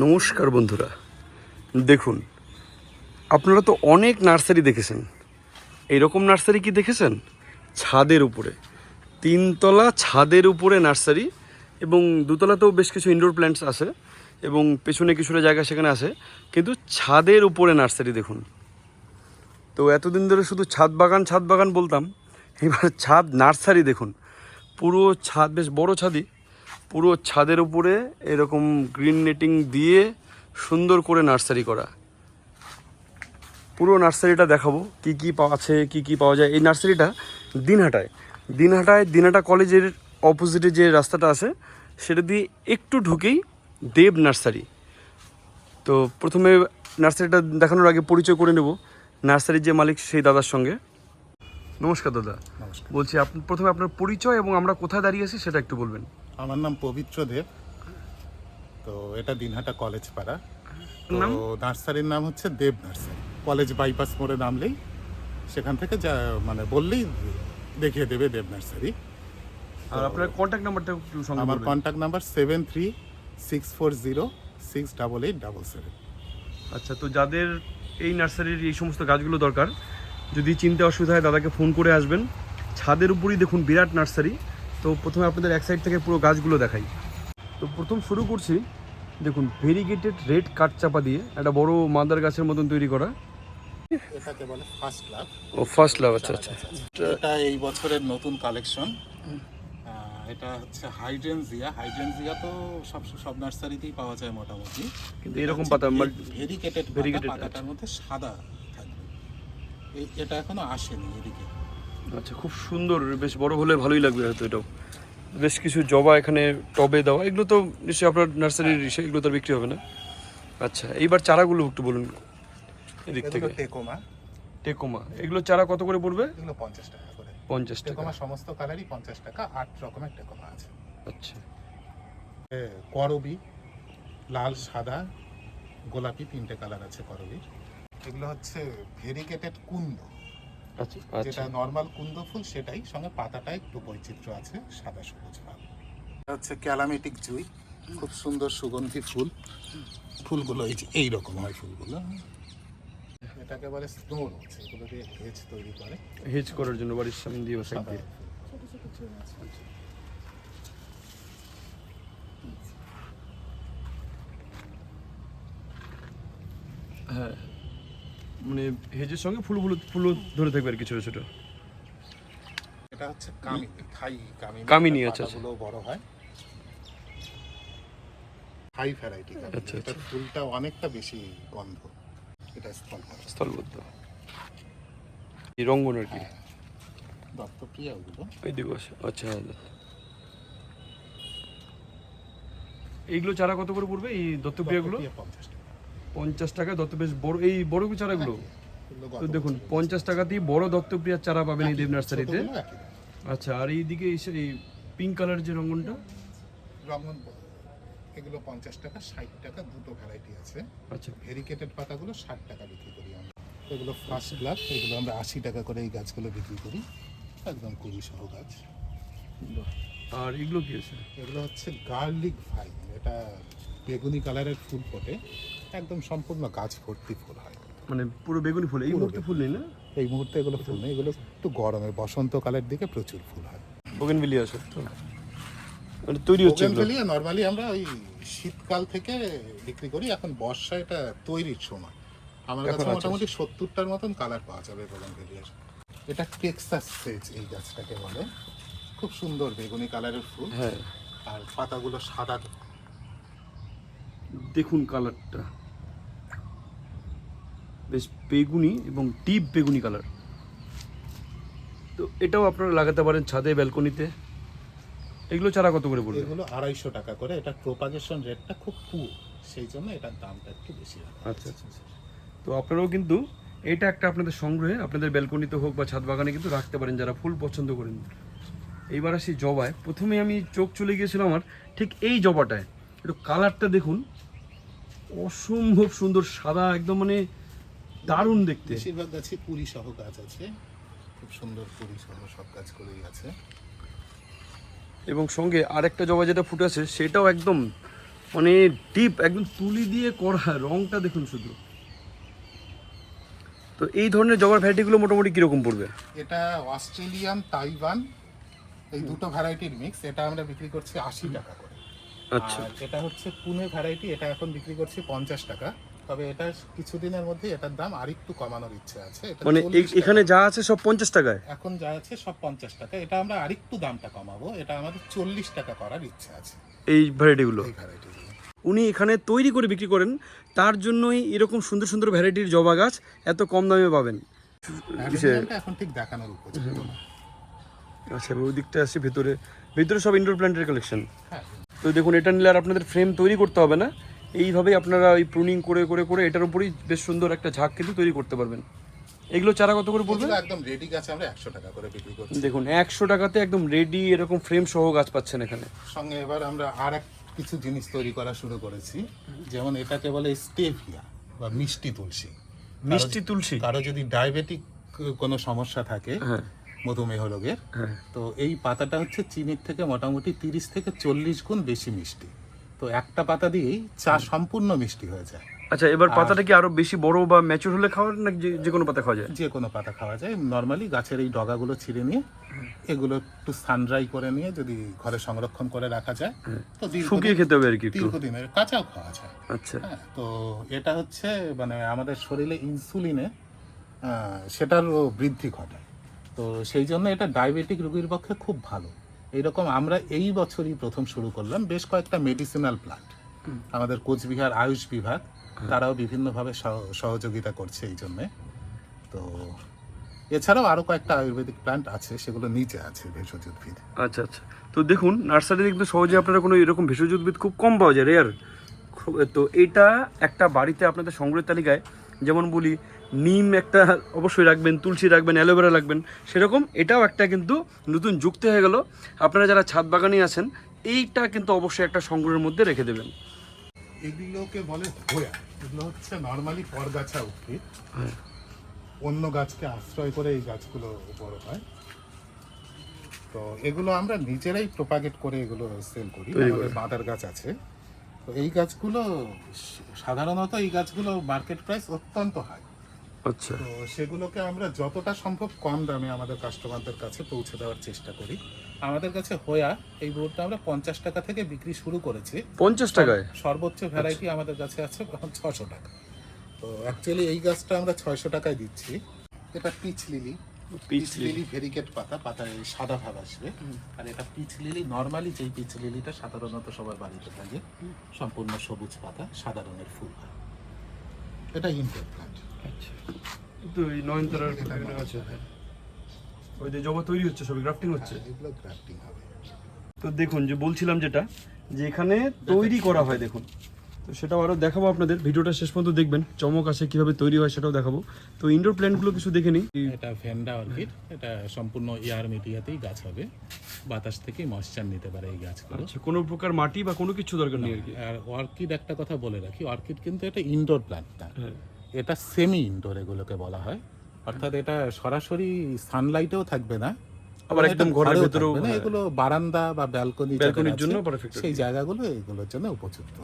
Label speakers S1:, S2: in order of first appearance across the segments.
S1: নমস্কার বন্ধুরা। দেখুন, আপনারা তো অনেক নার্সারি দেখেছেন। এইরকম নার্সারি কি দেখেছেন? ছাদের উপরে। তিনতলা ছাদের উপরে নার্সারি এবং দুতলাতেও বেশ কিছু ইনডোর প্ল্যান্টস আছে এবং পেছনে কিছুটা জায়গা সেখানে আছে, কিন্তু ছাদের উপরে নার্সারি দেখুন। তো এতদিন ধরে শুধু ছাদ বাগান ছাদ বাগান বলতাম, এবার ছাদ নার্সারি দেখুন। পুরো ছাদ, বেশ বড় ছাদই পুরো ছাদের উপরে এরকম গ্রিন নেটিং দিয়ে সুন্দর করে নার্সারি করা। পুরো নার্সারিটা দেখাবো কি কি পাওয়া আছে কি কি পাওয়া যায়। এই নার্সারিটা দিনহাটায়। দিনহাটায় দিনহাটা কলেজের অপোজিটে যে রাস্তাটা আছে সেটা দিয়ে একটু ঢুকেই দেব নার্সারি। তো প্রথমে নার্সারিটা দেখানোর আগে পরিচয় করে নেব নার্সারির যে মালিক সেই দাদার সঙ্গে। নমস্কার দাদা। বলছি আপনি প্রথমে আপনার পরিচয় এবং আমরা কোথায় দাঁড়িয়ে আছি সেটা একটু বলবেন।
S2: আমার নাম পবিত্র দেব। তো এটা দিনহাটা কলেজ পাড়া। তো নার্সারির নাম হচ্ছে দেব নার্সারি। কলেজ বাইপাস মোড়ে নামলেই সেখান থেকে যা মানে বললেই দেখিয়ে দেবে দেব নার্সারি।
S1: আর আপনার কন্ট্যাক্ট নাম্বারটা একটু সঙ্গে
S2: আমার। Contact number seven three six four zero six double eight double seven
S1: আচ্ছা তো যাদের এই নার্সারির এই সমস্ত গাছগুলো দরকার যদি চিনতে অসুবিধা হয় দাদাকে ফোন করে আসবেন। ছাদের উপরই দেখুন বিরাট নার্সারি। তো প্রথমে আপনাদের এক সাইড থেকে পুরো গাছগুলো দেখাই। তো প্রথম শুরু করছি দেখুন ভেরিগেটেড রেড কাঠ চাপা দিয়ে একটা বড় মাদার গাছের মতন তৈরি করা।
S2: এটাকে বলে ফার্স্ট লাভ
S1: ও ফার্স্ট লাভ আচ্ছা আচ্ছা।
S2: এটা এই বছরের নতুন কালেকশন এটা হচ্ছে হাইড্রেনজিয়া হাইড্রেনজিয়া তো সব সব নার্সারিতেই পাওয়া যায় মোটামুটি।
S1: কিন্তু এরকম পাতা
S2: ভেরিকেটেড ভেরিকেটেড পাতাটার মধ্যে সাদা থাকবে। এটা এখনও আসেনি এদিকে।
S1: আচ্ছা খুব সুন্দর বেশ বড় হলে ভালোই লাগবে হয়তো এটাও। বেশ কিছু জবা এখানে টবে দেওয়া এগুলো তো নিশ্চয়ই আপনার নার্সারির ইসে এগুলো তো বিক্রি হবে না? আচ্ছা এইবার চারাগুলো একটু বলুন এদিক থেকে।
S2: টেকোমা।
S1: টেকোমা এগুলো চারা কত করে পড়বে?
S2: এগুলো পঞ্চাশ টাকা করে।
S1: পঞ্চাশ টাকা।
S2: টেকোমা সমস্ত কালারই পঞ্চাশ টাকা আট রকমের টেকোমা আছে।
S1: আচ্ছা।
S2: করবি লাল সাদা গোলাপি তিনটে কালার আছে করবির। এগুলো হচ্ছে ভেরিকেটেড কুন্দ। যেটা
S1: আচ্ছা।
S2: নর্মাল কুন্দ ফুল সেটাই। সঙ্গে পাতাটা একটু বৈচিত্র্য আছে সাদা সবুজ ভাব। এটা হচ্ছে ক্যালামেটিক জুই খুব সুন্দর সুগন্ধি ফুল। ফুলগুলো এই যে এইরকম হয় ফুলগুলো। এটাকে বলে স্নো রোজ এগুলো দিয়ে ভেজ তৈরি করে।
S1: হেজ করার জন্য বাড়ির সামনে দিয়ে বা সাইড
S2: সাদা
S1: দিয়ে। হ্যাঁ। মানে হেজের সঙ্গে ফুল ফুল ফুলও ধরে থাকবে আর কি ছোটো ছোটো।
S2: এটা হচ্ছে কামি থাই কামি
S1: কামিনী, আচ্ছা, আচ্ছা।
S2: পাতাগুলো বড় হয়। হাই ভ্যারাইটি
S1: আচ্ছা,
S2: এটা
S1: আচ্ছা।
S2: ফুলটা অনেকটা বেশি গন্ধ। এটা স্থল
S1: স্থলবদ্ধ এই রঙ্গন আর কি।
S2: দত্তপ্রিয়া ওগুলো।
S1: এই দিবস আচ্ছা। এইগুলো চারা কত করে পড়বে এই দত্তপ্রিয়াগুলো?
S2: দত্তপ্রিয়া পঞ্চাশ
S1: পঞ্চাশ টাকা দত্ত বেশ বড় এই বড় চারাগুলো? তো দেখুন। পঞ্চাশ টাকাতেই বড় দত্তপ্রিয়ার চারা পাবেন এই দেব নার্সারিতে। আচ্ছা আর এইদিকে এই পিঙ্ক কালার যে রঙনটা
S2: রঙন এগুলো পঞ্চাশ টাকা ষাট টাকা দুটো ভ্যারাইটি আছে।
S1: আচ্ছা।
S2: ভেরিকেটেড পাতাগুলো ষাট টাকা বিক্রি করি আমরা। এগুলো ফার্স্ট ক্লাস এগুলো আমরা আশি টাকা করে এই গাছগুলো বিক্রি করি। একদম কুড়ি সহ গাছ।
S1: আর এগুলো কি আছে?
S2: এগুলো হচ্ছে গার্লিক ভাইন এটা বেগুনি কালারের ফুল ফোটে। একদম সম্পূর্ণ গাছ ভর্তি ফুল হয়।
S1: মানে পুরো বেগুনি ফুল এই মুহূর্তে ফুল নেই না?
S2: এই মুহূর্তে এগুলো ফুল নেই এগুলো একটু গরমে বসন্তকালের দিকে প্রচুর ফুল হয়।
S1: বগেনভিলি আছে মানে তৈরি হচ্ছে
S2: বোগেনভেলিয়া নর্মালি আমরা ওই শীতকাল থেকে বিক্রি করি এখন বর্ষা এটা তৈরির সময়। আমার কাছে মোটামুটি সত্তরটার মতন কালার পাওয়া যাবে বোগেনভেলিয়ার। এটা টেক্সাস সেজ এই গাছটাকে বলে। খুব সুন্দর বেগুনি কালারের ফুল।
S1: হ্যাঁ।
S2: আর পাতাগুলো সাদা।
S1: দেখুন কালারটা। বেশ বেগুনি এবং ডিপ বেগুনি কালার। তো এটাও আপনারা লাগাতে পারেন ছাদে ব্যালকনিতে। এগুলো চারা কত করে পড়বে?
S2: এগুলো আড়াইশো টাকা করে। এটা প্রোপাগেশন রেটটা খুব পুর সেই জন্য এটার দামটা একটু বেশি
S1: আচ্ছা আচ্ছা আচ্ছা। তো আপনারাও কিন্তু এটা একটা আপনাদের সংগ্রহে আপনাদের ব্যালকনিতে হোক বা ছাদ বাগানে কিন্তু রাখতে পারেন যারা ফুল পছন্দ করেন। এইবার আসি জবায়। প্রথমে আমি চোখ চলে গিয়েছিল আমার ঠিক এই জবাটায়। একটু কালারটা দেখুন। অসম্ভব সুন্দর সাদা একদম মানে দারুণ দেখতে।
S2: বেশিরভাগ গাছে পুরি সহ গাছ আছে। খুব সুন্দর পুরি সহ সব গাছ করেই আছে।
S1: এবং সঙ্গে আরেকটা জবা যেটা ফুটে আছে সেটাও একদম মানে ডিপ একদম তুলি দিয়ে করা রংটা দেখুন শুধু। তো এই ধরনের জবার ভ্যারাইটিগুলো মোটামুটি কীরকম পড়বে?
S2: এটা অস্ট্রেলিয়ান তাইওয়ান এই দুটো ভ্যারাইটির মিক্স। এটা আমরা বিক্রি করছি আশি টাকা করে।
S1: আচ্ছা।
S2: আর এটা হচ্ছে পুনে ভ্যারাইটি এটা এখন বিক্রি করছি পঞ্চাশ টাকা। তবে এটা কিছুদিনের মধ্যে এটার দাম আরেকটু কমানোর ইচ্ছে আছে।
S1: মানে এখানে যা আছে সব পঞ্চাশ টাকায়?
S2: এখন যা আছে সব পঞ্চাশ টাকা। এটা আমরা আরেকটু দামটা কমাবো। এটা আমাদের চল্লিশ টাকা করার ইচ্ছে আছে।
S1: এই ভ্যারাইটিগুলো?
S2: এই ভ্যারাইটিগুলো।
S1: উনি এখানে তৈরি করে বিক্রি করেন। তার জন্যই এরকম সুন্দর সুন্দর ভ্যারাইটির জবা গাছ এত কম দামে পাবেন।
S2: এখন ঠিক দেখানোর উপযুক্ত না
S1: আচ্ছা ওই দিকটা আছে ভেতরে। ভেতরে সব ইনডোর প্ল্যান্টের কালেকশন
S2: হ্যাঁ।
S1: তো দেখুন এটা নিলে আর আপনাদের ফ্রেম তৈরি করতে হবে না। এইভাবেই আপনারা ওই প্রুনিং করে করে করে এটার উপরেই বেশ সুন্দর একটা ঝাঁক কিন্তু তৈরি করতে পারবেন। এগুলো চারা কত করে পড়বে?
S2: একদম রেডি গাছ আমরা একশো টাকা করে বিক্রি করছি।
S1: দেখুন একশো টাকাতে একদম রেডি এরকম ফ্রেম সহ গাছ পাচ্ছেন এখানে।
S2: সঙ্গে এবার আমরা আর এক কিছু জিনিস তৈরি করা শুরু করেছি। যেমন এটাকে বলে স্টেভিয়া বা মিষ্টি তুলসী।
S1: মিষ্টি তুলসী?
S2: কারও যদি ডায়াবেটিক কোনো সমস্যা থাকে
S1: হ্যাঁ।
S2: মধুমেহ রোগের
S1: হ্যাঁ।
S2: তো এই পাতাটা হচ্ছে চিনির থেকে মোটামুটি তিরিশ থেকে চল্লিশ গুণ বেশি মিষ্টি। তো একটা পাতা দিয়েই চা সম্পূর্ণ মিষ্টি হয়ে যায়।
S1: আচ্ছা এবার পাতাটা কি আরও বেশি বড় বা ম্যাচুর হলে খাওয়ার না যে- কোনো পাতা খাওয়া যায়?
S2: যে কোনো পাতা খাওয়া যায়। নর্মালি গাছের এই ডগাগুলো ছিঁড়ে নিয়ে এগুলো একটু সানড্রাই করে নিয়ে যদি ঘরে সংরক্ষণ করে রাখা যায় তো
S1: শুকিয়ে খেতে হবে আর কি
S2: দীর্ঘদিনের কাঁচাও খাওয়া যায়।
S1: আচ্ছা।
S2: হ্যাঁ, তো এটা হচ্ছে মানে আমাদের শরীরে ইনসুলিনে সেটারও বৃদ্ধি ঘটায়। তো সেই জন্য এটা ডায়াবেটিক রোগীর পক্ষে খুব ভালো। এইরকম আমরা এই বছরই প্রথম শুরু করলাম বেশ কয়েকটা মেডিসিনাল প্লান্ট আমাদের কোচবিহার আয়ুষ বিভাগ তারাও বিভিন্নভাবে সহ- সহযোগিতা করছে এই জন্যে। তো এছাড়াও আরও কয়েকটা আয়ুর্বেদিক প্ল্যান্ট আছে সেগুলো নিচে আছে ভেষজ উদ্ভিদ।
S1: আচ্ছা আচ্ছা। তো দেখুন নার্সারি কিন্তু সহজে আপনারা কোনো এরকম ভেষজ উদ্ভিদ খুব কম পাওয়া যায় রেয়ার। তো এটা একটা বাড়িতে আপনাদের সংগ্রহের তালিকায় যেমন বলি নিম একটা অবশ্যই রাখবেন তুলসী রাখবেন অ্যালোভেরা রাখবেন সেরকম এটাও একটা কিন্তু নতুন যুক্তি হয়ে গেল। আপনারা যারা ছাদ বাগানি আছেন এইটা কিন্তু অবশ্যই একটা সংগ্রহের মধ্যে রেখে দেবেন।
S2: এগুলোকে বলে হোয়া এগুলো হচ্ছে নর্মালি পরগাছা উদ্ভিদ। অন্য গাছকে আশ্রয় করে এই গাছগুলো বড় হয়। তো এগুলো আমরা নিজেরাই প্রোপাগেট করে এগুলো সেল করি। আমাদের গাছ আছে। তো এই গাছগুলো সাধারণত এই গাছগুলো মার্কেট প্রাইস অত্যন্ত হাই
S1: আচ্ছা।
S2: তো সেগুলোকে আমরা যতটা সম্ভব কম দামে আমাদের কাস্টমারদের কাছে পৌঁছে দেওয়ার চেষ্টা করি। আমাদের কাছে হোয়া এই বোর্ডটা আমরা পঞ্চাশ টাকা থেকে বিক্রি শুরু করেছি।
S1: পঞ্চাশ টাকায়?
S2: সর্বোচ্চ ভ্যারাইটি আমাদের কাছে আছে ছশো টাকা। তো অ্যাকচুয়ালি এই গাছটা আমরা ছয়শো টাকায় দিচ্ছি। এটা peace lily peace lily variegated পাতা সাদা ভাব আসবে। আর এটা পিচ লিলি নর্মালি যেই পিচ লিলিটা সাধারণত সবার বাড়িতে থাকে সম্পূর্ণ সবুজ পাতা সাদা রঙের ফুল হয়। এটা প্লান্ট
S1: আচ্ছা। তো এই নয়নতারার বিভিন্ন আছে ওই যে জবা তৈরি হচ্ছে সবই গ্রাফটিং হচ্ছে?
S2: এগুলো গ্রাফটিং হবে।
S1: তো দেখুন যে বলছিলাম যেটা যে এখানে তৈরি করা হয় দেখুন। তো সেটাও আরও দেখাবো আপনাদের। ভিডিওটা শেষ পর্যন্ত দেখবেন চমক আসে কীভাবে তৈরি হয় সেটাও দেখাবো। তো ইনডোর প্ল্যান্টগুলো কিছু দেখে নিই।
S2: এটা ভেন্ডা অর্কিড এটা সম্পূর্ণ এয়ার মিডিয়াতেই গাছ হবে। বাতাস থেকে ময়শ্চার নিতে পারে এই গাছগুলো।
S1: আচ্ছা কোনো প্রকার মাটি বা কোনো কিছু দরকার নেই আর কি?
S2: আর অর্কিড একটা কথা বলে রাখি অর্কিড কিন্তু এটা ইনডোর প্ল্যান্ট না।
S1: হ্যাঁ।
S2: এটা সেমি ইনডোর এগুলোকে বলা হয়। অর্থাৎ এটা সরাসরি সানলাইটেও থাকবে না
S1: আবার একদম ঘরের ভেতরেও,
S2: থাকবে না,
S1: হ্যাঁ।
S2: এগুলো বারান্দা বা ব্যালকনি
S1: ব্যালকনির জন্য
S2: সেই জায়গাগুলো এগুলোর জন্য উপযুক্ত।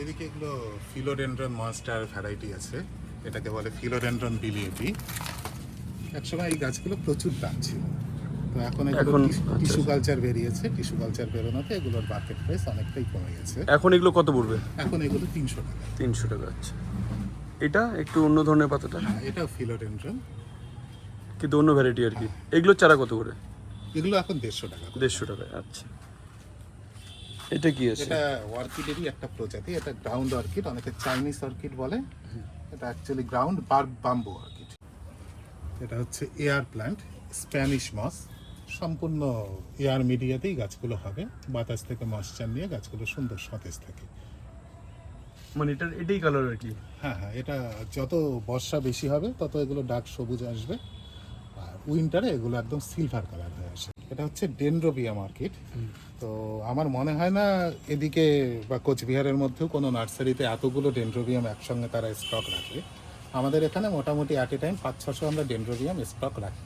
S2: এদিকে এগুলো ফিলোডেন্ড্রন মনস্টার ভ্যারাইটি আছে। এটাকে বলে ফিলোডেন্ড্রন বিলিয়েটি একসময় এই গাছগুলো প্রচুর দাম ছিল। তো এখন এগুলো
S1: এখন, আচ্ছা,
S2: টিস্যু কালচার বেরিয়েছে। টিস্যু কালচার বেরোনোতে এগুলোর মার্কেট প্রাইস অনেকটাই কমে গেছে।
S1: এখন এগুলো কত পড়বে?
S2: এখন এগুলো তিনশো টাকা।
S1: তিনশো টাকা আচ্ছা। এটা একটু অন্য ধরনের পাতাটা?
S2: হ্যাঁ এটাও ফিলোডেন্ড্রন।
S1: কিন্তু অন্য ভ্যারাইটি আর কি। এগুলো চারা কত করে?
S2: এগুলো এখন দেড়শো টাকা।
S1: দেড়শো টাকা আচ্ছা। এটা কি আছে?
S2: এটা অর্কিডেরই একটা প্রজাতি এটা গ্রাউন্ড অর্কিড অনেকে চাইনিজ অর্কিড বলে। এটা অ্যাকচুয়ালি গ্রাউন্ড বার বাম্বু অর্কিড এটা হচ্ছে এয়ার প্ল্যান্ট স্প্যানিশ মস সম্পূর্ণ এয়ার মিডিয়াতেই গাছগুলো হবে বাতাস থেকে ময়শ্চার নিয়ে গাছগুলো সুন্দর সতেজ থাকে।
S1: মানে এটার এটাই কালার আর কি?
S2: হ্যাঁ হ্যাঁ এটা যত বর্ষা বেশি হবে তত এগুলো ডার্ক সবুজ আসবে। আর উইন্টারে এগুলো একদম সিলভার কালার হয়ে আসে। এটা হচ্ছে ডেন্ড্রোবিয়া মার্কেট তো আমার মনে হয় না এদিকে বা কোচবিহারের মধ্যেও কোনো নার্সারিতে এতগুলো ডেন্ড্রোবিয়াম একসঙ্গে তারা স্টক রাখে। আমাদের এখানে মোটামুটি অ্যাট এ টাইম পাঁচ ছশো আমরা ডেন্ড্রোবিয়াম স্টক রাখি।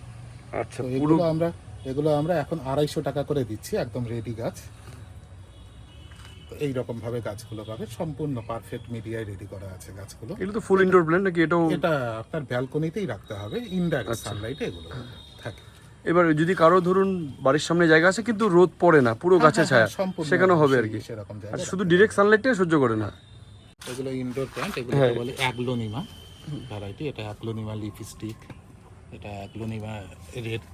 S1: আচ্ছা
S2: এগুলো আমরা এগুলো আমরা এখন আড়াইশো টাকা করে দিচ্ছি একদম রেডি গাছ। এই রকম ভাবে গাছগুলো পাবে সম্পূর্ণ পারফেক্ট মিডিয়ায় রেডি করা আছে গাছগুলো।
S1: এগুলো তো ফুল ইনডোর প্ল্যান্ট নাকি এটাও?
S2: এটা আপনার ব্যালকনিতেই রাখতে হবে ইনডাইরেক্ট
S1: আচ্ছা।
S2: সানলাইটে এগুলো।
S1: এবার যদি কারও ধরুন বাড়ির সামনে জায়গা আছে কিন্তু রোদ পড়ে না পুরো গাছে
S2: হ্যাঁ,
S1: ছায়া
S2: হ্যাঁ,
S1: সেখানে হবে আর কি।
S2: জায়গা।
S1: আচ্ছা শুধু ডিরেক্ট সানলাইটে সহ্য করে না?
S2: এগুলো ইনডোর প্ল্যান্ট এগুলো
S1: হ্যাঁ।
S2: বলে অ্যাগ্লোনিমা ভ্যারাইটি এটা অ্যাগ্লোনিমা লিপস্টিক এটা অ্যাগ্লোনিমা রেড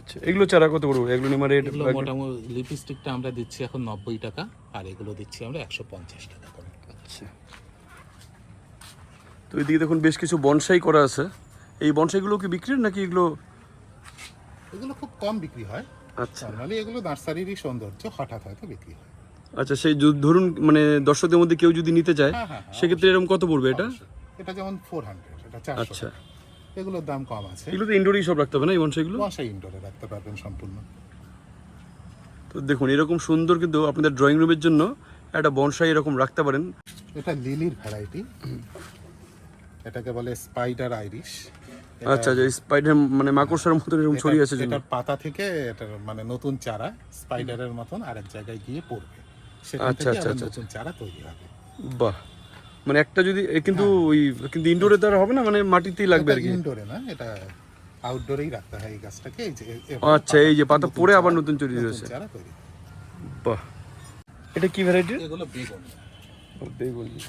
S1: আচ্ছা এগুলো চারা কত করব এগুলো নিমা রেট
S2: এগুলো মোটামুটি লিপস্টিকটা আমরা দিচ্ছি এখন নব্বই টাকা আর এগুলো দিচ্ছি আমরা একশো পঞ্চাশ টাকা করে।
S1: আচ্ছা। তো এদিকে দেখুন বেশ কিছু বনসাই করা আছে। এই বনসাইগুলো কি বিক্রির নাকি এগুলো
S2: এগুলো খুব কম বিক্রি হয়।
S1: আচ্ছা।
S2: নর্মালি এগুলো নার্সারিরই সৌন্দর্য হঠাৎ হয়তো বিক্রি হয়।
S1: আচ্ছা সেই ধরুন মানে দর্শকদের মধ্যে কেউ যদি নিতে চায়
S2: হ্যাঁ, হ্যাঁ, হ্যাঁ,
S1: সেক্ষেত্রে এরকম কত পড়বে এটা?
S2: এটা যেমন ফোর হান্ড্রেড এটা চারশো
S1: আচ্ছা।
S2: এগুলোর দাম কম আছে।
S1: এগুলো তো ইনডোরেই সব রাখতে হবে না এই বনসাইগুলো
S2: বসা ইনডোরে রাখতে পারবেন সম্পূর্ণ।
S1: তো দেখুন এরকম সুন্দর কিন্তু আপনাদের ড্রয়িং রুমের জন্য একটা বনসাই এরকম রাখতে পারেন।
S2: এটা লিলির ভ্যারাইটি এটাকে বলে স্পাইডার আইরিশ
S1: আচ্ছা আচ্ছা স্পাইডার মানে মাকড়সার মতো এরকম ছড়িয়ে আছে
S2: এটার পাতা থেকে এটার মানে নতুন চারা স্পাইডারের মতন আরেক জায়গায় গিয়ে পড়বে।
S1: আচ্ছা, আচ্ছা, আচ্ছা,
S2: নতুন চারা তৈরি হবে।
S1: বাহ। মানে একটা যদি কিন্তু ওই কিন্তু ইনডোরে তো আর হবে না? মানে মাটিতেই লাগবে আর কি?
S2: ইনডোরে না এটা আউটডোরেই রাখতে হয় এই গাছটাকে এই যে
S1: আচ্ছা এই যে পাতা পড়ে আবার নতুন তৈরি হয়েছে বাহ। এটা কি ভ্যারাইটির
S2: এগুলো বেগুন।
S1: বেগুনি।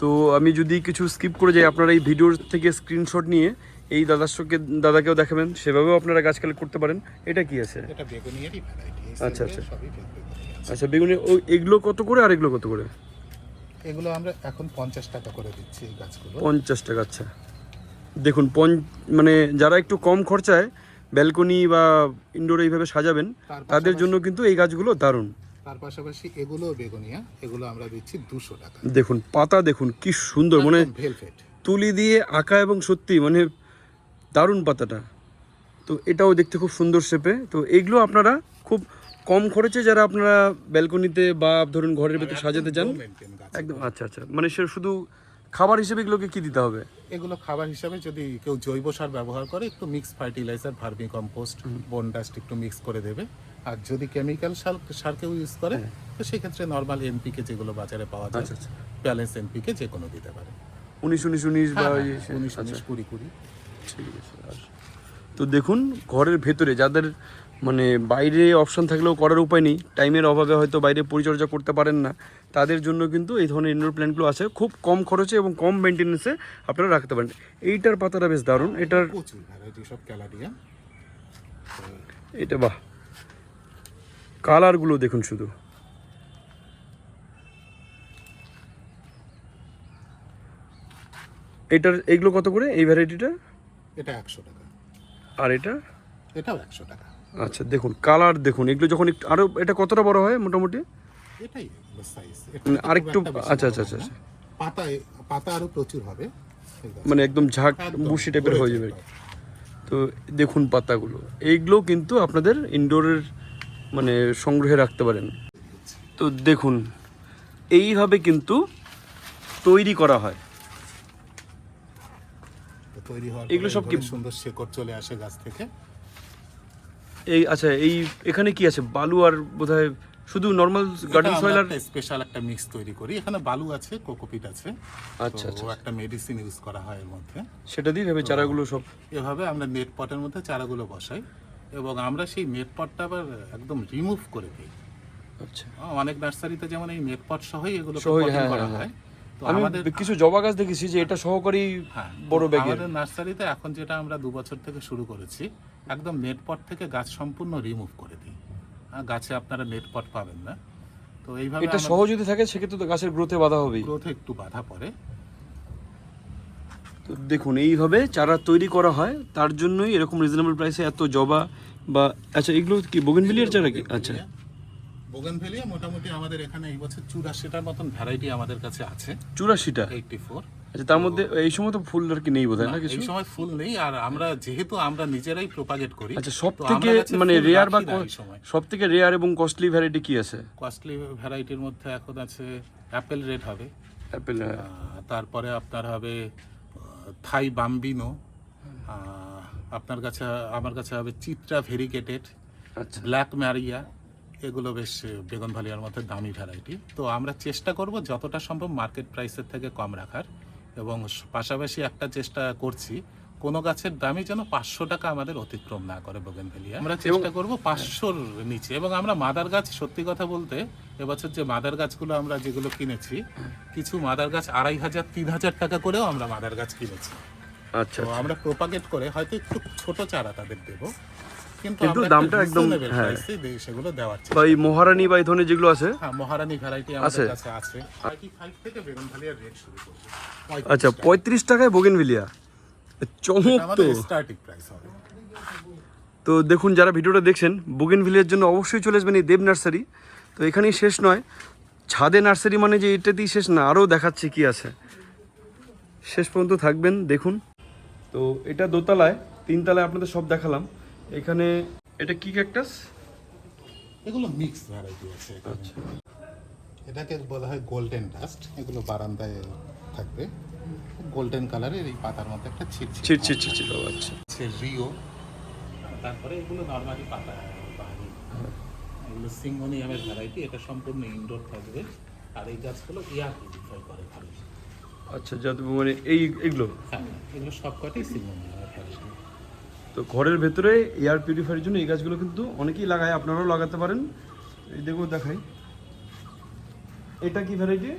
S1: তো আমি যদি কিছু স্কিপ করে যাই আপনারা এই ভিডিওর থেকে স্ক্রিনশট নিয়ে এই দাদার সঙ্গে দাদাকেও দেখাবেন সেভাবেও আপনারা গাছ কালেক্ট করতে পারেন। এটা কি আছে? আচ্ছা, আচ্ছা। আচ্ছা বেগুনি ও এগুলো কত করে আর এগুলো কত করে?
S2: এগুলো আমরা এখন পঞ্চাশ টাকা করে দিচ্ছি এই গাছগুলো।
S1: পঞ্চাশ টাকা আচ্ছা। দেখুন পঞ্চ মানে যারা একটু কম খরচায় ব্যালকনি বা ইনডোর এইভাবে সাজাবেন তাদের জন্য কিন্তু এই গাছগুলো দারুণ।
S2: তার পাশাপাশি এগুলো বেগুনিয়া এগুলো আমরা দিচ্ছি দুশো টাকা।
S1: দেখুন পাতা দেখুন কি সুন্দর মানে
S2: ভেলভেট
S1: তুলি দিয়ে আঁকা এবং সত্যি মানে দারুণ পাতাটা। তো এটাও দেখতে খুব সুন্দর শেপে। তো এগুলো আপনারা খুব কম খরচে যারা আপনারা ব্যালকনিতে বা ধরুন ঘরের ভেতর সাজাতে চান একদম আচ্ছা আচ্ছা। মানে সে শুধু খাবার হিসেবে এগুলোকে কি দিতে হবে?
S2: এগুলো খাবার হিসাবে যদি কেউ জৈব সার ব্যবহার করে একটু mix fertiliser vermicompost bone dust একটু মিক্স করে দেবে। আর যদি কেমিক্যাল সার সার কেউ ইউজ করে তো সেক্ষেত্রে নর্মাল এনপিকে যেগুলো বাজারে পাওয়া যায় ব্যালেন্স এনপিকে যে কোনো দিতে পারে।
S1: উনিশ উনিশ উনিশ বা
S2: হ্যাঁ,
S1: ইয়ে সে-
S2: উনিশ
S1: আচ্ছা।
S2: উনিশ কুড়ি কুড়ি।
S1: ঠিক আছে তো দেখুন ঘরের ভেতরে যাদের মানে বাইরে অপশন থাকলেও করার উপায় নেই টাইমের অভাবে হয়তো বাইরে পরিচর্যা করতে পারেন না তাদের জন্য কিন্তু এই ধরনের ইনডোর প্ল্যান্টগুলো আছে খুব কম খরচে এবং কম মেনটেন্যান্সে আপনারা রাখতে পারেন। এইটার পাতাটা বেশ দারুণ এটার এটা বাহ। কালারগুলো দেখুন শুধু। এটার এগুলো কত করে? এই ভ্যারাইটিটা
S2: এটা একশো টাকা।
S1: আর এটা?
S2: এটাও একশো টাকা।
S1: আচ্ছা দেখুন কালার দেখুন এগুলো যখন একটু আরও এটা কতটা বড় হয় মোটামুটি?
S2: এটাই সাইজ
S1: মানে আরেকটু আচ্ছা আচ্ছা আচ্ছা আচ্ছা।
S2: পাতা পাতা আরও প্রচুর হবে।
S1: মানে একদম ঝাঁক
S2: একদম
S1: টাইপের হয়ে যাবে।
S2: যাবে।
S1: তো দেখুন পাতাগুলো। এইগুলো কিন্তু আপনাদের ইনডোরের মানে সংগ্রহে রাখতে পারেন। তো দেখুন এইভাবে কিন্তু তৈরি করা হয়।
S2: তৈরি
S1: এগুলো সব কি-
S2: সুন্দর শেকড় চলে আসে গাছ থেকে।
S1: এই আচ্ছা এই এখানে কি আছে? বালু আর বোধহয় শুধু নর্মাল গার্ডেন সয়েল আর
S2: স্পেশাল একটা মিক্স তৈরি করি। এখানে বালু আছে কোকোপিট আছে।
S1: আচ্ছা আচ্ছা
S2: একটা মেডিসিন ইউজ করা হয় এর মধ্যে।
S1: সেটা দিয়ে ভেবে চারাগুলো সব
S2: এভাবে আমরা নেট পটের মধ্যে চারাগুলো বসাই। এবং আমরা সেই নেট পটটা আবার একদম রিমুভ করে দিই।
S1: আচ্ছা।
S2: অনেক নার্সারিতে যেমন এই নেট পট সহই এগুলো
S1: হ্যাঁ,
S2: করা
S1: হ্যাঁ,
S2: হয়।
S1: আমি কিছু জবা গাছ দেখেছি যে এটা সহকারী
S2: হ্যাঁ
S1: বড়
S2: তো
S1: ব্যাগের।
S2: আমাদের নার্সারিতে এখন যেটা আমরা দু বছর থেকে শুরু করেছি একদম নেট পট থেকে গাছ সম্পূর্ণ রিমুভ করে দিই। হ্যাঁ, গাছে আপনারা নেট পট পাবেন না। তো এইভাবে
S1: এটা সহ যদি থাকে সেক্ষেত্রে তো গাছের গ্রোথে বাধা হবেই।
S2: গ্রোথে একটু বাধা পড়ে।
S1: তো দেখুন এইভাবে চারা তৈরি করা হয় তার জন্যই এরকম রিজনেবল প্রাইসে এত জবা বা আচ্ছা এগুলো কি বোগেনভিলিয়ার চারা কি? আচ্ছা।
S2: বোগেনভেলিয়া মোটামুটি আমাদের এখানে এই বছর চুরাশিটার মতন ভ্যারাইটি আমাদের কাছে আছে।
S1: চুরাশিটা?
S2: এইটটি ফোর
S1: আচ্ছা তার মধ্যে এই সময় তো ফুল আর কি নেই বোধ হয় না কিছু?
S2: এই সময় ফুল নেই আর আমরা যেহেতু আমরা নিজেরাই প্রপাগেট করি
S1: আচ্ছা সব থেকে মানে রেয়ার বা সব থেকে রেয়ার এবং কস্টলি ভ্যারাইটি কি আছে?
S2: কস্টলি ভ্যারাইটির মধ্যে এখন আছে অ্যাপেল রেড হবে।
S1: অ্যাপেল
S2: তারপরে আপনার হবে থাই বাম্বিনো আপনার কাছে আমার কাছে হবে চিত্রা ভেরিকেটেড
S1: আচ্ছা।
S2: ব্ল্যাক ম্যারিয়া এগুলো বেশ বেগুন ভালিয়ার মধ্যে দামি ভ্যারাইটি তো আমরা চেষ্টা করব যতটা সম্ভব মার্কেট প্রাইসের থেকে কম রাখার এবং পাশাপাশি একটা চেষ্টা করছি কোনো গাছের দামই যেন পাঁচশো টাকা আমাদের অতিক্রম না করে বগেন ভেলিয়া। আমরা চেষ্টা করব পাঁচশোর নিচে এবং আমরা মাদার গাছ সত্যি কথা বলতে এবছর যে মাদার গাছগুলো আমরা যেগুলো কিনেছি কিছু মাদার গাছ আড়াই হাজার তিন হাজার টাকা করেও আমরা মাদার গাছ কিনেছি।
S1: আচ্ছা।
S2: আমরা প্রোপাগেট করে হয়তো একটু ছোট চারা তাদের দেবো কিন্তু
S1: দামটা একদম- হ্যাঁ।
S2: সেগুলো দেওয়ার
S1: বা এই মহারানী বা এই ধরনের যেগুলো আছে?
S2: হ্যাঁ মহারানী ভ্যারাইটি? আমাদের কাছে আছে। 35 থেকে বেগুন রেট শুরু করবে।
S1: আচ্ছা পঁয়ত্রিশ টাকায় বোগেনভিলিয়া চমক তো।
S2: স্টার্টিং প্রাইস হবে।
S1: তো দেখুন যারা ভিডিওটা দেখছেন বোগেনভিলিয়ার জন্য অবশ্যই চলে আসবেন এই দেব নার্সারি। তো এখানেই শেষ নয় ছাদে নার্সারি মানে যে এটাতেই শেষ না আরও দেখাচ্ছে কি আছে শেষ পর্যন্ত থাকবেন দেখুন তো এটা দোতলায় তিনতলায় আপনাদের সব দেখালাম এখানে এটা কি ক্যাকটাস
S2: এগুলো মিক্স ভ্যারাইটি আছে।
S1: আচ্ছা
S2: এটাকে বলা হয় গোল্ডেন ডাস্ট এগুলো বারান্দায় থাকবে গোল্ডেন কালারের এই পাতার মধ্যে একটা
S1: ছিট ছিট ছিট ছিট, আচ্ছা
S2: রিও তারপরে এগুলো নর্মালি পাতা এগুলো সিঙ্গোনিয়ামের ভ্যারাইটি এটা সম্পূর্ণ ইনডোর থাকবে। আর এই গাছগুলো এয়ার পিউরিফাই করে ভালো।
S1: আচ্ছা যত মানে এই এগুলো?
S2: হ্যাঁ এগুলো সবকটাই সিঙ্গোনিয়ামের ভ্যারাইটি
S1: তো ঘরের ভেতরে এয়ার পিউরিফায়ারের জন্য এই গাছগুলো কিন্তু অনেকেই লাগায় আপনারাও লাগাতে পারেন। এই দেখো দেখাই। এটা কি ভ্যারাইটি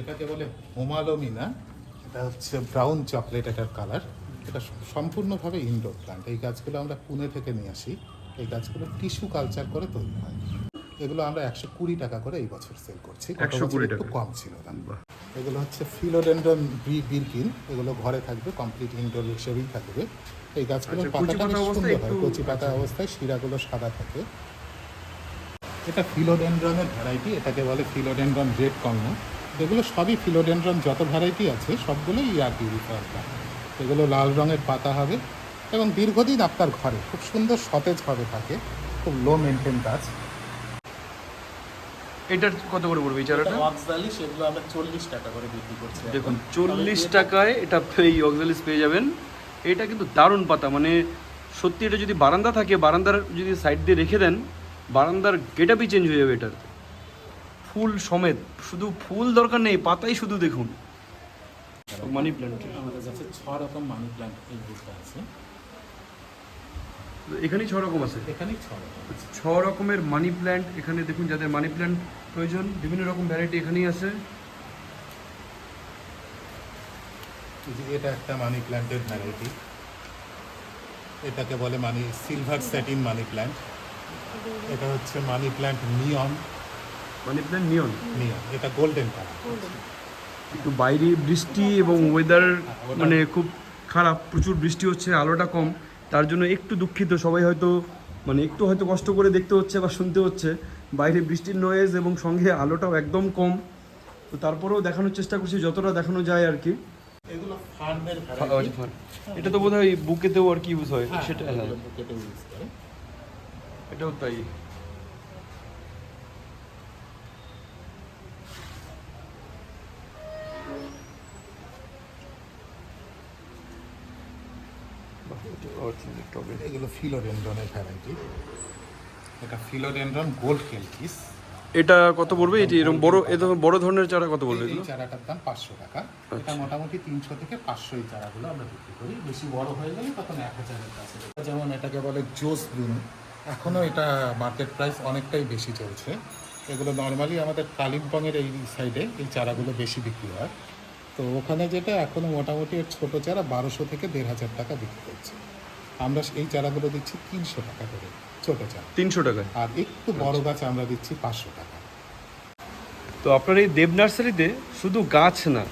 S2: এটাকে বলে হোমালোমিনা এটা হচ্ছে ব্রাউন চকলেট এটার কালার এটা সম্পূর্ণভাবে ইনডোর প্ল্যান্ট এই গাছগুলো আমরা পুনে থেকে নিয়ে আসি। এই গাছগুলো টিস্যু কালচার করে তৈরি হয়। এগুলো আমরা একশো কুড়ি টাকা করে এই বছর সেল করছি। গত
S1: 120
S2: বছর একটু কম ছিল দাম এগুলো হচ্ছে ফিলোডেন্ড্রন বিরকিন এগুলো ঘরে থাকবে কমপ্লিট ইনডোর হিসেবেই থাকবে। এই গাছগুলোর
S1: আচ্ছা,
S2: পাতাটা সুন্দর হয়। কচি পাতা অবস্থায় শিরাগুলো সাদা থাকে। এটা ফিলোডেন্ড্রনের ভ্যারাইটি এটাকে বলে ফিলোডেন্ড্রন রেড কর্ন এগুলো সবই ফিলোডেন্ড্রন যত ভ্যারাইটি আছে সবগুলোই ইয়ার পিউরিফায়ার এগুলো লাল রঙের পাতা হবে। এবং দীর্ঘদিন আপনার ঘরে খুব সুন্দর সতেজ সতেজভাবে থাকে খুব লো মেনটেন গাছ
S1: এটার কত করে পড়বে এই চারাটা?
S2: অক্সভ্যালি সেগুলো আমরা চল্লিশ টাকা করে বিক্রি করছি
S1: দেখুন চল্লিশ টাকায় এটা এই অক্সালিস পেয়ে যাবেন। এটা কিন্তু দারুণ পাতা মানে সত্যি এটা যদি বারান্দা থাকে বারান্দার যদি সাইড দিয়ে রেখে দেন বারান্দার গেটআপই চেঞ্জ হয়ে যাবে এটার। ফুল সমেত শুধু ফুল দরকার নেই পাতাই শুধু দেখুন। মানি প্ল্যান্ট
S2: আমাদের কাছে ছ রকম মানি প্ল্যান্ট এই আছে।
S1: এখানেই ছ রকম আছে।
S2: এখানেই ছ রকম।
S1: ছ রকমের মানি প্ল্যান্ট এখানে দেখুন যাদের মানি প্ল্যান্ট প্রয়োজন বিভিন্ন রকম ভ্যারাইটি এখানেই আছে।
S2: এটা একটা মানি প্ল্যান্টের ভ্যারাইটি এটাকে বলে money silver satin money plant এটা হচ্ছে মানি প্ল্যান্ট নিয়ন
S1: মানি প্ল্যান্ট নিয়ন
S2: নিয়ন এটা গোল্ডেন কালার
S1: একটু বাইরে বৃষ্টি এবং ওয়েদার মানে খুব খারাপ প্রচুর বৃষ্টি হচ্ছে আলোটা কম। তার জন্য একটু দুঃখিত সবাই হয়তো মানে একটু হয়তো কষ্ট করে দেখতে হচ্ছে বা শুনতে হচ্ছে। বাইরে বৃষ্টির নয়েজ এবং সঙ্গে আলোটাও একদম কম। তো তারপরেও দেখানোর চেষ্টা করছি যতটা দেখানো যায় আর কি। এটা তো বোধ হয় বুকেতেও আর কি ইউজ হয়? সেটা হ্যাঁ
S2: করে।
S1: এটাও তাই। অর্থনৈতিক টবে।
S2: এগুলো ফিলোডেন্ড্রনের ভ্যারাইটি। এটা ফিলোডেন্ড্রন গোল্ড কেলকিস
S1: এটা কত পড়বে? এটি এরকম বড় এ ধরনের বড় ধরনের চারা কত পড়বে
S2: এই চারাটার দাম পাঁচশো টাকা। এটা মোটামুটি তিনশো থেকে পাঁচশো এই চারাগুলো আমরা বিক্রি করি। বেশি বড় হয়ে গেলে তখন এক হাজারের কাছে। যেমন এটাকে বলে জোস ব্রুনো এখনও এটা মার্কেট প্রাইস অনেকটাই বেশি চলছে। এগুলো নর্মালি আমাদের কালিম্পংয়ের এই সাইডে এই চারাগুলো বেশি বিক্রি হয়। তো ওখানে যেটা এখনও মোটামুটি ছোটো চারা বারোশো থেকে দেড় হাজার টাকা বিক্রি করছে। আমরা এই চারাগুলো দিচ্ছি তিনশো টাকা করে ছোটো চারা।
S1: তিনশো টাকা।
S2: আর একটু বড় গাছ আমরা দিচ্ছি পাঁচশো টাকা।
S1: তো আপনার এই দেব নার্সারিতে শুধু গাছ না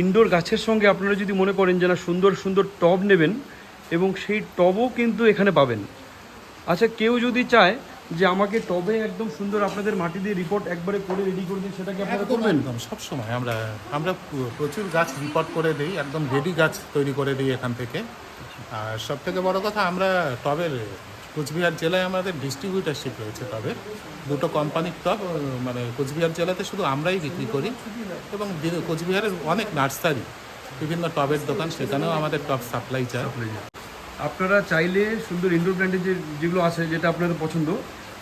S1: ইনডোর গাছের সঙ্গে আপনারা যদি মনে করেন যে না সুন্দর সুন্দর টব নেবেন এবং সেই টবও কিন্তু এখানে পাবেন। আচ্ছা কেউ যদি চায় যে আমাকে টবে একদম সুন্দর আপনাদের মাটি দিয়ে রিপোর্ট একবারে করে রেডি করে দিন সেটাকে আপনারা করবেন?
S2: একদম সবসময়। আমরা আমরা প্রচুর গাছ রিপোর্ট করে দিই একদম রেডি গাছ তৈরি করে দিই এখান থেকে। আর সব থেকে বড় কথা, আমরা টবের কোচবিহার জেলায় আমাদের ডিস্ট্রিবিউটারশিপ রয়েছে টবের দুটো কোম্পানির টব মানে কোচবিহার জেলাতে শুধু আমরাই বিক্রি করি এবং কোচবিহারের অনেক নার্সারি, বিভিন্ন টবের দোকান, সেখানেও আমাদের টব সাপ্লাই চায়
S1: আপনারা চাইলে সুন্দর ইনডোর প্ল্যান্টের যে, যেগুলো আছে, যেটা আপনাদের পছন্দ,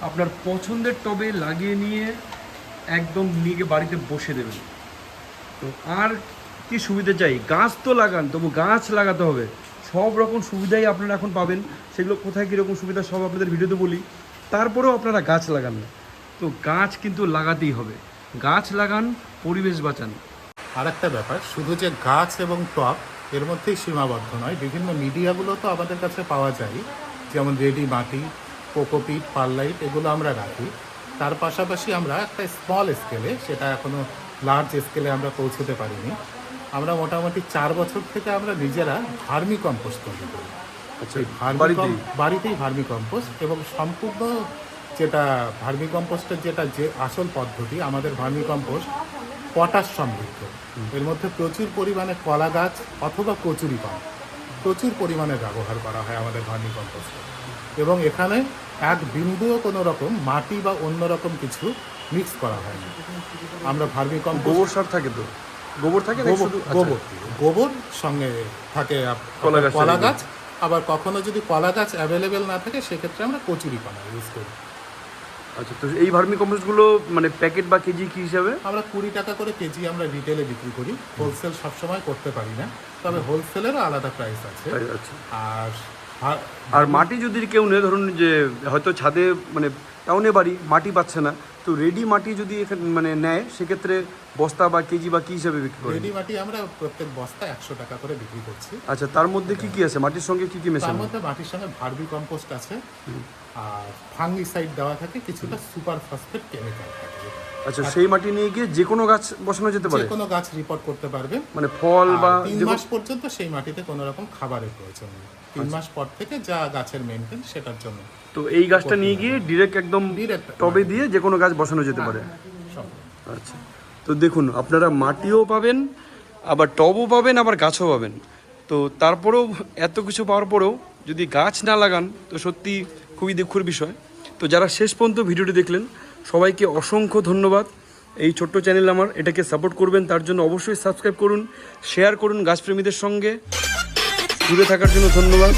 S1: আপনার পছন্দের টবে লাগিয়ে নিয়ে একদম নিয়ে বাড়িতে বসে দেবেন। তো আর কি সুবিধা চাই? গাছ তো লাগান, তবু গাছ লাগাতে হবে। সব রকম সুবিধাই আপনারা এখন পাবেন। সেগুলো কোথায় কীরকম সুবিধা সব আপনাদের ভিডিওতে বলি। তারপরেও আপনারা গাছ লাগান। না তো গাছ কিন্তু লাগাতেই হবে। গাছ লাগান, পরিবেশ বাঁচান।
S2: আর একটা ব্যাপার, শুধু যে গাছ এবং টব, এর মধ্যেই সীমাবদ্ধ নয়। বিভিন্ন মিডিয়াগুলো তো আমাদের কাছে পাওয়া যায়। যেমন রেডি মাটি, কোকোপিট, পারলাইট, এগুলো আমরা রাখি। তার পাশাপাশি আমরা একটা স্মল স্কেলে সেটা এখনও লার্জ স্কেলে আমরা পৌঁছতে পারিনি। আমরা মোটামুটি চার বছর থেকে আমরা নিজেরা ভার্মি কম্পোস্ট তৈরি করি।
S1: আচ্ছা
S2: ভার্মি
S1: বাড়িতেই?
S2: ভার্মি কম্পোস্ট এবং সম্পূর্ণ যেটা ভার্মি কম্পোস্টের যেটা যে আসল পদ্ধতি আমাদের ভার্মি কম্পোস্ট পটাশ সমৃদ্ধ। এর মধ্যে প্রচুর পরিমাণে কলা গাছ অথবা কচুরি পান প্রচুর পরিমাণে ব্যবহার করা হয় আমাদের ভার্মি কম্পোস্টে। এবং এখানে এক বিন্দুও কোনো রকম মাটি বা অন্য রকম কিছু মিক্স করা হয় না আমরা ভার্মি কম্পোস্ট
S1: গোবর সার থাকে তো? গোবর থাকে
S2: গোবর
S1: আচ্ছা।
S2: গোবর গোবর সঙ্গে থাকে
S1: কলা
S2: গাছ আবার কখনো যদি কলা গাছ অ্যাভেলেবেল না থাকে সেক্ষেত্রে আমরা কচুরি পানা ইউজ করি।
S1: আচ্ছা তো এই ভার্মি কম্পোস্টগুলো মানে প্যাকেট বা কেজি কি হিসাবে?
S2: আমরা কুড়ি টাকা করে কেজি আমরা রিটেলে বিক্রি করি। হোলসেল সবসময় করতে পারি না। তবে হোলসেলেরও আলাদা প্রাইস আছে।
S1: আচ্ছা।
S2: আর
S1: আর মাটি যদি কেউ নেয় ধরুন যে হয়তো ছাদে মানে টাউনে বাড়ি মাটি পাচ্ছে না। তো রেডি মাটি যদি এখানে মানে নেয় সেক্ষেত্রে বস্তা বা কেজি বা কি হিসাবে বিক্রি করে
S2: রেডি মাটি আমরা প্রত্যেক বস্তা একশো টাকা করে বিক্রি করছি।
S1: আচ্ছা তার মধ্যে কি কি আছে? মাটির সঙ্গে কি কি
S2: তার মধ্যে মাটির সঙ্গে ভার্মি কম্পোস্ট আছে আর ফাঙ্গিসাইড দেওয়া থাকে কিছুটা সুপার ফসফেট কেমিক্যাল থাকে।
S1: আচ্ছা সেই মাটি নিয়ে গিয়ে যে কোনো গাছ বসানো যেতে
S2: যে
S1: পারে?
S2: কোনো গাছ রিপোর্ট করতে পারবে
S1: মানে ফল বা
S2: তিন মাস পর্যন্ত সেই মাটিতে কোনো রকম খাবারের প্রয়োজন নেই। তিন মাস পর থেকে যা গাছের মেনটেন সেটার জন্য।
S1: তো এই গাছটা নিয়ে গিয়ে ডিরেক্ট একদম টবে দিয়ে যে কোনো গাছ বসানো যেতে পারে? আচ্ছা। তো দেখুন আপনারা মাটিও পাবেন আবার টবও পাবেন আবার গাছও পাবেন। তো তারপরেও এত কিছু পাওয়ার পরেও যদি গাছ না লাগান তো সত্যি খুবই দুঃখের বিষয়। তো যারা শেষ পর্যন্ত ভিডিওটি দেখলেন সবাইকে অসংখ্য ধন্যবাদ। এই ছোট্ট চ্যানেল আমার, এটাকে সাপোর্ট করবেন, তার জন্য অবশ্যই সাবস্ক্রাইব করুন, শেয়ার করুন গাছপ্রেমীদের সঙ্গে। দূরে থাকার জন্য ধন্যবাদ।